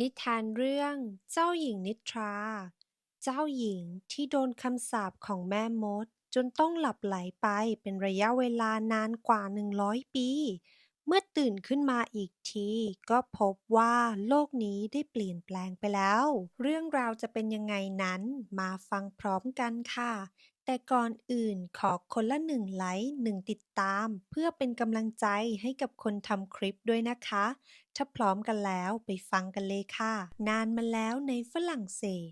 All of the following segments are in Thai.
นิทานเรื่องเจ้าหญิงนิทรา เจ้าหญิงที่โดนคำสาปของแม่มด จนต้องหลับไหลไปเป็นระยะเวลานานกว่าหนึ่งร้อยปี เมื่อตื่นขึ้นมาอีกที ก็พบว่าโลกนี้ได้เปลี่ยนแปลงไปแล้ว เรื่องราวจะเป็นยังไงนั้นมาฟังพร้อมกันค่ะ แต่ก่อนอื่นขอคนละหนึ่งไลค์หนึ่งติดตาม เพื่อเป็นกำลังใจให้กับคนทำคลิปด้วยนะคะ ถ้าพร้อมกันแล้วไปฟังกันเลยค่ะ นานมาแล้วในฝรั่งเศส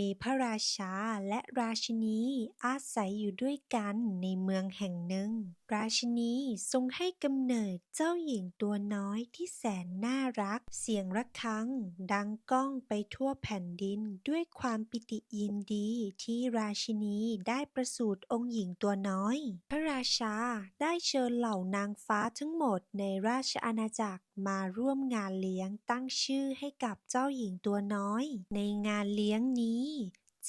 มีพระราชาและราชินีอาศัยอยู่ด้วยกันในเมืองแห่งหนึ่ง ราชินีทรงให้กำเนิดเจ้าหญิงตัวน้อยที่แสนน่ารัก เสียงระฆัง ดังก้องไปทั่วแผ่นดินด้วยความปิติยินดีที่ราชินีได้ประสูติองค์หญิงตัวน้อย พระราชาได้เชิญเหล่านางฟ้าทั้งหมดในราชอาณาจักรมาร่วมงานเลี้ยงตั้งชื่อให้กับเจ้าหญิงตัวน้อย ในงานเลี้ยงนี้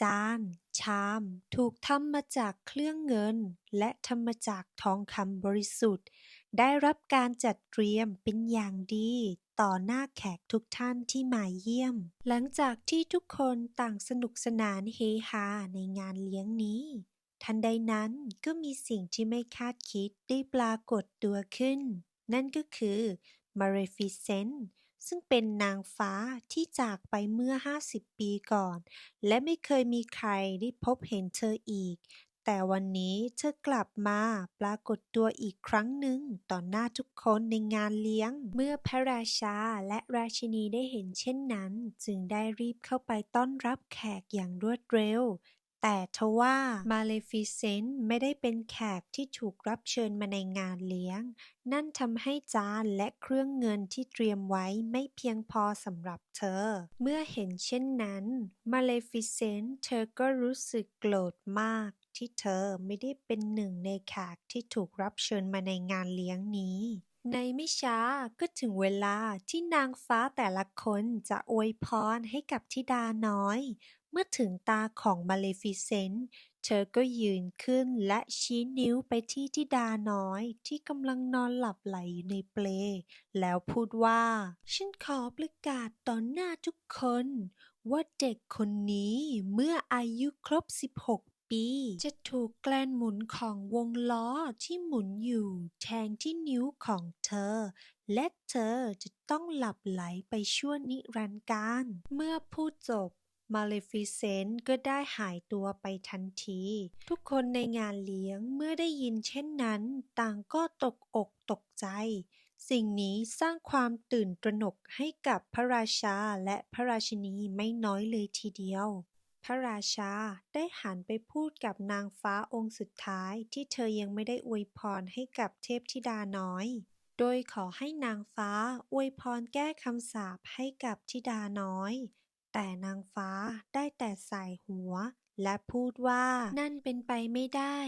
จาน ชาม ถูกทำมาจากเครื่องเงิน และทำมาจากทองคำบริสุทธิ์ ได้รับการจัดเตรียมเป็นอย่างดีต่อหน้าแขกทุกท่านที่มาเยี่ยม หลังจากที่ทุกคนต่างสนุกสนานเฮฮาในงานเลี้ยงนี้ทันใดนั้นก็มีสิ่งที่ไม่คาดคิดได้ปรากฏตัวขึ้น นั่นก็คือมาเรฟิเซึ่งเป็นนางฟ้าที่จากไปเมื่อ 50 ปีก่อน และไม่เคยมีใครได้พบเห็นเธออีก แต่วันนี้เธอกลับมาปรากฏตัวอีกครั้งหนึ่งต่อหน้าทุกคนในงานเลี้ยง เมื่อพระราชาและราชินีได้เห็นเช่นนั้น จึงได้รีบเข้าไปต้อนรับแขกอย่างรวดเร็ว แต่ทว่ามาเลฟิเซนไม่ได้เป็นแขกที่ถูกรับเชิญมาในงานเลี้ยง นั่นทำให้จานและเครื่องเงินที่เตรียมไว้ไม่เพียงพอสำหรับเธอ เมื่อเห็นเช่นนั้นมาเลฟิเซนเธอก็รู้สึกโกรธมากที่เธอไม่ได้เป็นหนึ่งในแขกที่ถูกรับเชิญมาในงานเลี้ยงนี้ ในไม่ช้าก็ถึงเวลาที่นางฟ้าแต่ละคนจะอวยพรให้กับธิดาน้อย เมื่อถึงตาของมาเลฟิเซนต์เธอก็ยืนขึ้นและชี้นิ้วไปที่ธิดาน้อยที่กำลังนอนหลับไหลอยู่ในเปล แล้วพูดว่า ฉันขอประกาศต่อหน้าทุกคน ว่าเด็กคนนี้เมื่ออายุครบ 16ปีจะถูกแกลนหมุนของวงล้อที่หมุนอยู่แทงที่นิ้วของเธอ และเธอจะต้องหลับไหลไปชั่วนิรันดร์กาลเมื่อพูดจบ มาเลฟิเซนต์ก็ได้หายตัวไปทันที ทุกคนในงานเลี้ยงเมื่อได้ยินเช่นนั้น ต่างก็ตกอกตกใจ สิ่งนี้สร้างความตื่นตระหนกให้กับพระราชาและพระราชินีไม่น้อยเลยทีเดียวพระราชาได้หันไปพูดกับนางฟ้าองค์สุดท้ายที่เธอยังไม่ได้อวยพรให้กับเทพธิดาน้อย โดยขอให้นางฟ้าอวยพรแก้คำสาปให้กับธิดาน้อย แต่นางฟ้าได้แต่สายหัว และพูดว่า นั่นเป็นไปไม่ได้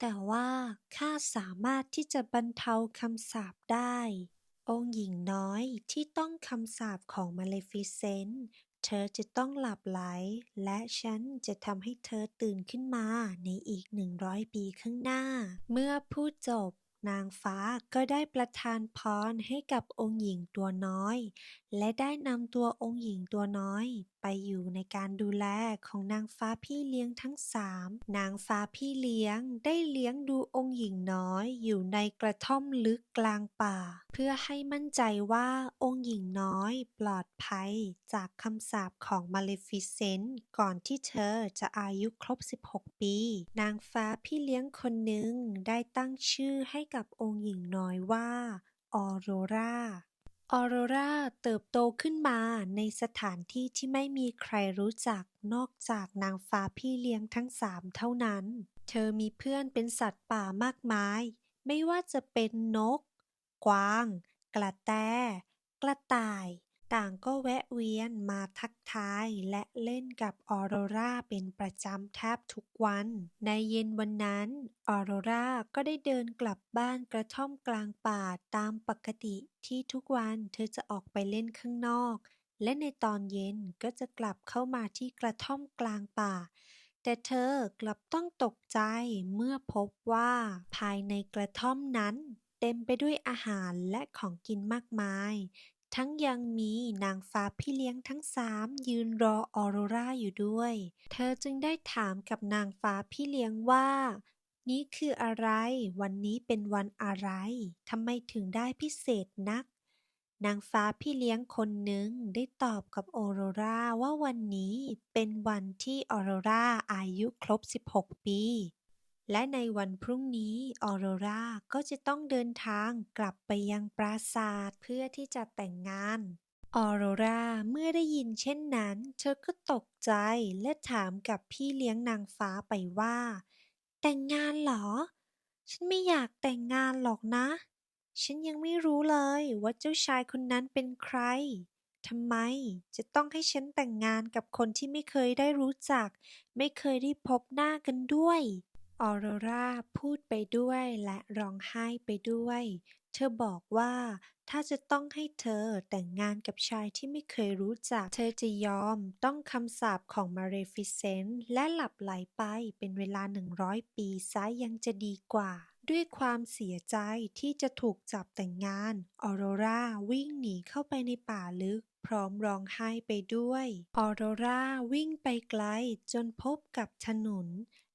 แต่ว่าข้าสามารถที่จะบรรเทาคำสาปได้ องค์หญิงน้อยที่ต้องคำสาปของมาเลฟิเซนต์เธอจะต้องหลับไหล และฉันจะทำให้เธอตื่นขึ้นมาในอีกหนึ่งร้อยปีข้างหน้า เมื่อพูดจบ นางฟ้าก็ได้ประทานพรให้กับองค์หญิงตัวน้อย และได้นำตัวองค์หญิงตัวน้อย ไปอยู่ในการดูแลของนางฟ้าพี่เลี้ยงทั้งสามนางฟ้าพี่เลี้ยงได้เลี้ยงดูองค์หญิงน้อยอยู่ในกระท่อมลึกกลางป่า เพื่อให้มั่นใจว่าองค์หญิงน้อยปลอดภัยจากคำสาปของมาเลฟิเซนต์ก่อนที่เธอจะอายุครบ 16 ปี นางฟ้าพี่เลี้ยงคนหนึ่งได้ตั้งชื่อให้กับองค์หญิงน้อยว่าออโรรา ออโรราเติบโตขึ้นมาในสถานที่ที่ไม่มีใครรู้จักนอกจากนางฟ้าพี่เลี้ยงทั้งสามเท่านั้น เธอมีเพื่อนเป็นสัตว์ป่ามากมาย ไม่ว่าจะเป็นนก กวาง กระแต กระต่าย ต่างก็แวะเวียนมาทักทายและเล่นกับออโรราเป็นประจำแทบทุกวัน ในเย็นวันนั้น ออโรราก็ได้เดินกลับบ้านกระท่อมกลางป่าตามปกติที่ทุกวันเธอจะออกไปเล่นข้างนอก และในตอนเย็นก็จะกลับเข้ามาที่กระท่อมกลางป่า แต่เธอกลับต้องตกใจเมื่อพบว่าภายในกระท่อมนั้นเต็มไปด้วยอาหารและของกินมากมาย ทั้งยังมีนางฟ้าพี่เลี้ยงทั้งสามยืนรอออโรราอยู่ด้วย เธอจึงได้ถามกับนางฟ้าพี่เลี้ยงว่า นี่คืออะไร วันนี้เป็นวันอะไรทำไมถึงได้พิเศษนัก นางฟ้าพี่เลี้ยงคนหนึ่งได้ตอบกับออโรราว่าวันนี้เป็นวันที่ออโรราอายุครบ 16 ปี และในวันพรุ่งนี้ออโรราก็จะต้องเดินทางกลับไปยังปราสาทเพื่อที่จะแต่งงานออโรราเมื่อได้ยินเช่นนั้น เธอก็ตกใจและถามกับพี่เลี้ยงนางฟ้าไปว่า แต่งงานเหรอ ฉันไม่อยากแต่งงานหรอกนะ ฉันยังไม่รู้เลยว่าเจ้าชายคนนั้นเป็นใครทำไมจะต้องให้ฉันแต่งงานกับคนที่ไม่เคยได้รู้จัก ไม่เคยได้พบหน้ากันด้วย ออโรราพูดไปด้วยและร้องไห้ไปด้วย เธอบอกว่าถ้าจะต้องให้เธอแต่งงานกับชายที่ไม่เคยรู้จัก เธอจะยอมต้องคำสาปของมาเรฟิเซนต์และหลับไหลไปเป็นเวลา 100 ปีซะยังจะดีกว่า ด้วยความเสียใจที่จะถูกจับแต่งงาน ออโรราวิ่งหนีเข้าไปในป่าลึกพร้อมร้องไห้ไปด้วย ออโรราวิ่งไปไกลจนพบกับถนน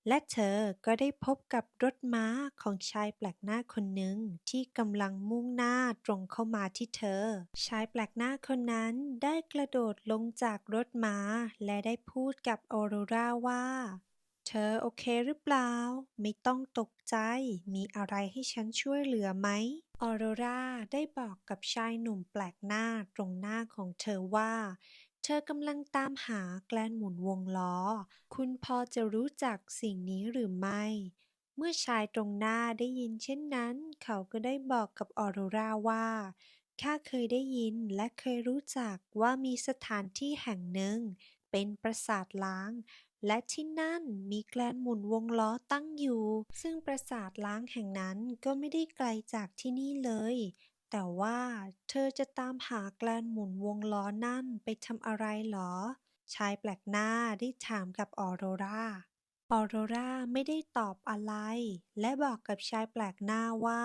และเธอก็ได้พบกับรถม้าของชายแปลกหน้าคนหนึ่งที่กำลังมุ่งหน้าตรงเข้ามาที่เธอ ชายแปลกหน้าคนนั้นได้กระโดดลงจากรถม้า และได้พูดกับออโรราว่า เธอโอเคหรือเปล่า ไม่ต้องตกใจ มีอะไรให้ฉันช่วยเหลือไหมออโรราได้บอกกับชายหนุ่มแปลกหน้าตรงหน้าของเธอว่า เธอกำลังตามหาแกลนหมุนวงล้อ คุณพอจะรู้จักสิ่งนี้หรือไม่ เมื่อชายตรงหน้าได้ยินเช่นนั้น เขาก็ได้บอกกับออโรราว่าข้าเคยได้ยินและเคยรู้จักว่ามีสถานที่แห่งหนึ่ง เป็นปราสาทล้าง และที่นั่นมีแกลนหมุนวงล้อตั้งอยู่ ซึ่งปราสาทล้างแห่งนั้นก็ไม่ได้ไกลจากที่นี่เลย แต่ว่าเธอจะตามหาแกลนหมุนวงล้อนั่นไปทำอะไรหรอ ชายแปลกหน้าได้ถามกับออโรราออโรราไม่ได้ตอบอะไร และบอกกับชายแปลกหน้าว่า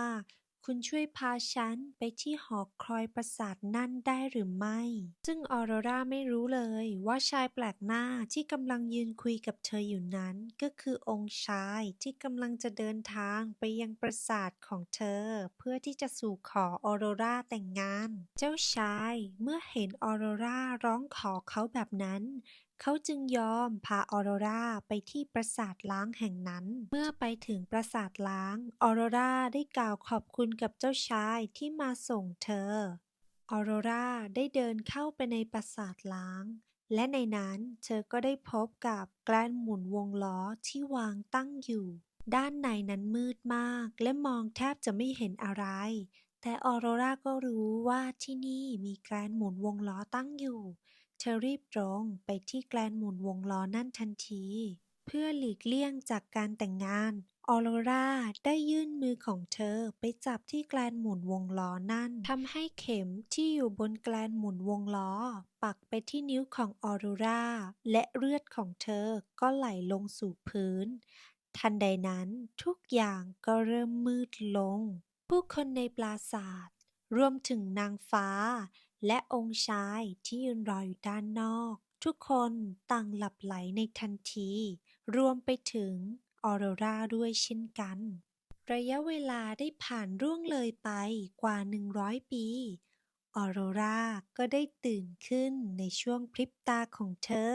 คุณช่วยพาฉันไปที่หอคอยปราสาทนั่นได้หรือไม่ ซึ่งออโรราไม่รู้เลยว่าชายแปลกหน้าที่กำลังยืนคุยกับเธออยู่นั้น ก็คือองค์ชายที่กำลังจะเดินทางไปยังปราสาทของเธอ เพื่อที่จะสู่ขอออโรราแต่งงาน เจ้าชายเมื่อเห็นออโรราร้องขอเขาแบบนั้น เขาจึงยอมพาออโรราไปที่ปราสาทล้างแห่งนั้น เมื่อไปถึงปราสาทล้าง ออโรราได้กล่าวขอบคุณกับเจ้าชายที่มาส่งเธอ ออโรราได้เดินเข้าไปในปราสาทล้าง และในนั้นเธอก็ได้พบกับแกลนหมุนวงล้อที่วางตั้งอยู่ ด้านในนั้นมืดมากและมองแทบจะไม่เห็นอะไร แต่ออโรราก็รู้ว่าที่นี่มีแกลนหมุนวงล้อตั้งอยู่ เธอรีบตรงไปที่แกลนหมุนวงล้อนั่นทันที เพื่อหลีกเลี่ยงจากการแต่งงาน ออโรราได้ยื่นมือของเธอไปจับที่แกลนหมุนวงล้อนั่นทำให้เข็มที่อยู่บนแกลนหมุนวงล้อ ปักไปที่นิ้วของออโรราและเลือดของเธอก็ไหลลงสู่พื้น ทันใดนั้นทุกอย่างก็เริ่มมืดลง ผู้คนในปราสาทรวมถึงนางฟ้า และองค์ชายที่ยืนรออยู่ด้านนอก ทุกคนต่างหลับไหลในทันที รวมไปถึงออโรราด้วยเช่นกัน ระยะเวลาได้ผ่านร่วงเลยไปกว่า 100 ปี ออโรราก็ได้ตื่นขึ้นในช่วงพริบตาของเธอ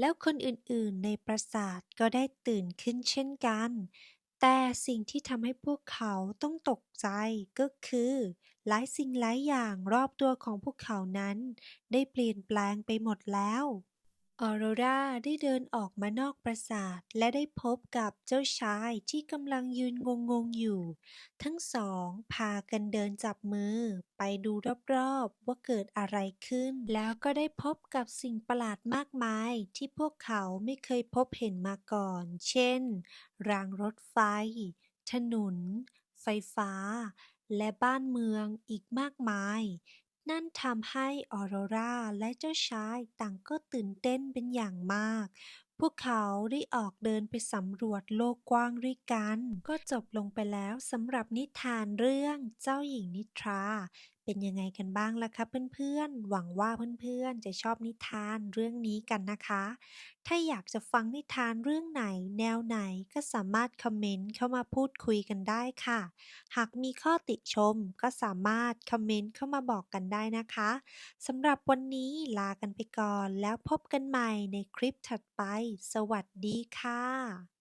แล้วคนอื่นๆในปราสาทก็ได้ตื่นขึ้นเช่นกันแต่สิ่งที่ทำให้พวกเขาต้องตกใจก็คือ หลายสิ่งหลายอย่างรอบตัวของพวกเขานั้น ได้เปลี่ยนแปลงไปหมดแล้วออโรราได้เดินออกมานอกปราสาทและได้พบกับเจ้าชายที่กำลังยืนงงๆอยู่ ทั้งสองพากันเดินจับมือไปดูรอบๆว่าเกิดอะไรขึ้น แล้วก็ได้พบกับสิ่งประหลาดมากมายที่พวกเขาไม่เคยพบเห็นมาก่อน เช่น รางรถไฟ ถนน ไฟฟ้า และบ้านเมืองอีกมากมาย นั่นทำให้ออโรราและเจ้าชายต่างก็ตื่นเต้นเป็นอย่างมาก พวกเขาได้ออกเดินไปสำรวจโลกกว้างด้วยกัน ก็จบลงไปแล้วสำหรับนิทานเรื่องเจ้าหญิงนิทรา เป็นยังไงกันบ้างล่ะคะเพื่อนๆ หวังว่าเพื่อนๆ จะชอบนิทานเรื่องนี้กันนะคะ ถ้าอยากจะฟังนิทานเรื่องไหน แนวไหนก็สามารถคอมเมนต์เข้ามาพูดคุยกันได้ค่ะ หากมีข้อติชมก็สามารถคอมเมนต์เข้ามาบอกกันได้นะคะสำหรับวันนี้ลากันไปก่อน แล้วพบกันใหม่ในคลิปถัดไป สวัสดีค่ะ